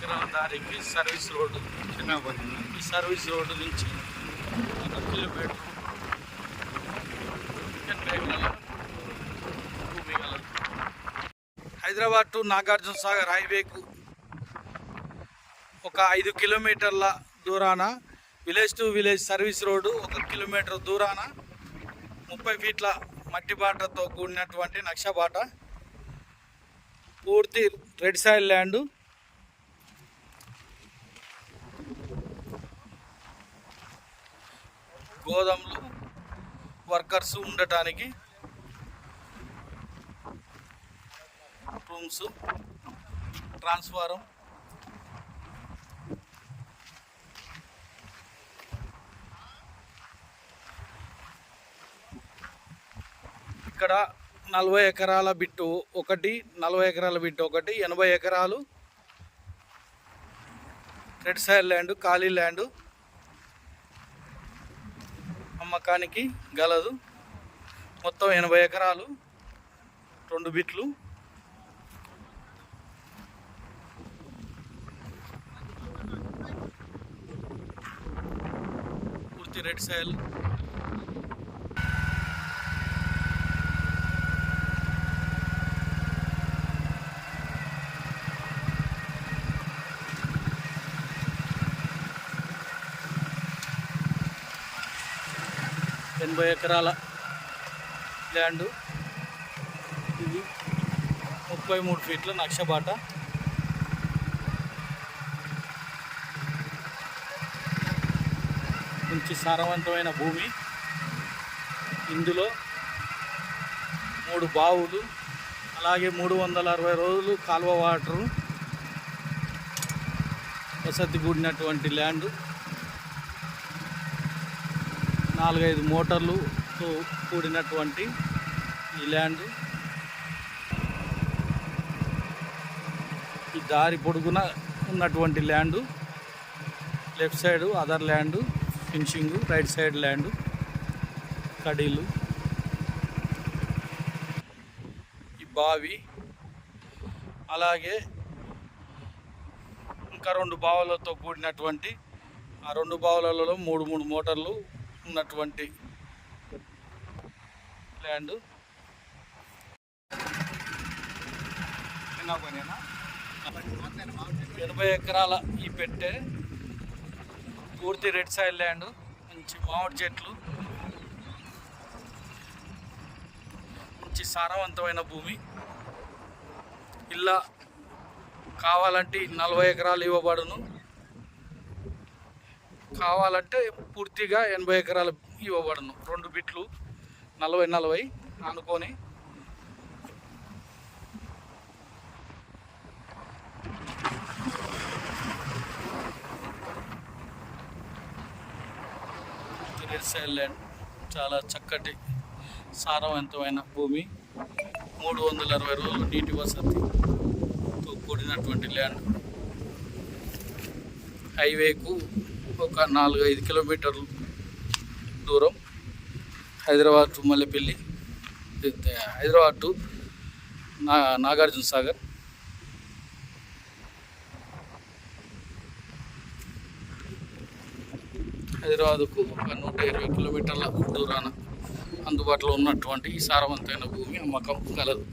ఎకరాల దారికి service road ఈ సర్వీస్ రోడ్డు నుంచి ఒక కిలోమీటర్ భూమి గలదు హైదరాబాద్ టు నాగార్జున సాగర్ హైవేకు ఒక ఐదు కిలోమీటర్ల దూరాన village to village service road ఒక కిలోమీటర్ దూరాన ముప్పై ఫీట్ల మట్టి బాటతో కూడినటువంటి నక్ష బాట పూర్తి రెడ్ సాయిల్ ల్యాండ్. గోదాములు వర్కర్స్ ఉండటానికి రూమ్స్ ట్రాన్స్ఫారం. ఇక్కడ నలభై ఎకరాల బిట్టు ఒకటి నలభై ఎకరాల బిట్టు ఒకటి ఎనభై ఎకరాలు రెడ్ సైడ్ ల్యాండ్ ఖాళీ ల్యాండ్. అమ్మకానికి గలదు. మొత్తం ఎనభై ఎకరాలు రెండు బిట్లు. పూర్తి రెడ్ సైల్ ఎనభై ఎకరాల ల్యాండు. ఇది ముప్పై మూడు ఫీట్ల నక్షబాట మంచి సారవంతమైన భూమి. ఇందులో మూడు బావులు అలాగే మూడు వందల అరవై రోజులు కాలువ వాటరు వసతి కూడినటువంటి ల్యాండ్. నాలుగైదు మోటార్లుతో కూడినటువంటి ఈ ల్యాండ్. ఈ దారి పొడుగున ఉన్నటువంటి land. Left side other land finishing right side land కడీలు. ఈ బావి అలాగే ఇంకా రెండు బావులతో కూడినటువంటి ఆ రెండు బావులలో మూడు మూడు మోటార్లు ఉన్నటువంటి ల్యాండ్ ఎనభై ఎకరాల ఈ పెట్టే పూర్తి రెడ్ సైడ్ ల్యాండ్ మంచి మామిడి చెట్లు మంచి సారవంతమైన భూమి. ఇలా కావాలంటే నలభై ఎకరాలు ఇవ్వబడును. కావాలంటే పూర్తిగా ఎనభై ఎకరాలు ఇవ్వబడును. రెండు బిట్లు నలభై నలభై అనుకొని. ల్యాండ్ చాలా చక్కటి సారవంతమైన భూమి. మూడు వందల అరవై రోజులు నీటి వసతితో కూడినటువంటి ల్యాండ్ హైవేకు ఒక నాలుగు ఐదు కిలోమీటర్లు దూరం. హైదరాబాద్ టు మల్లెపల్లి హైదరాబాద్ టు నా నాగార్జున సాగర్. హైదరాబాద్కు ఒక నూట ఇరవై కిలోమీటర్ల దూరాన అందుబాటులో ఉన్నటువంటి ఈ సారవంతమైన భూమి అమ్మకం కలదు.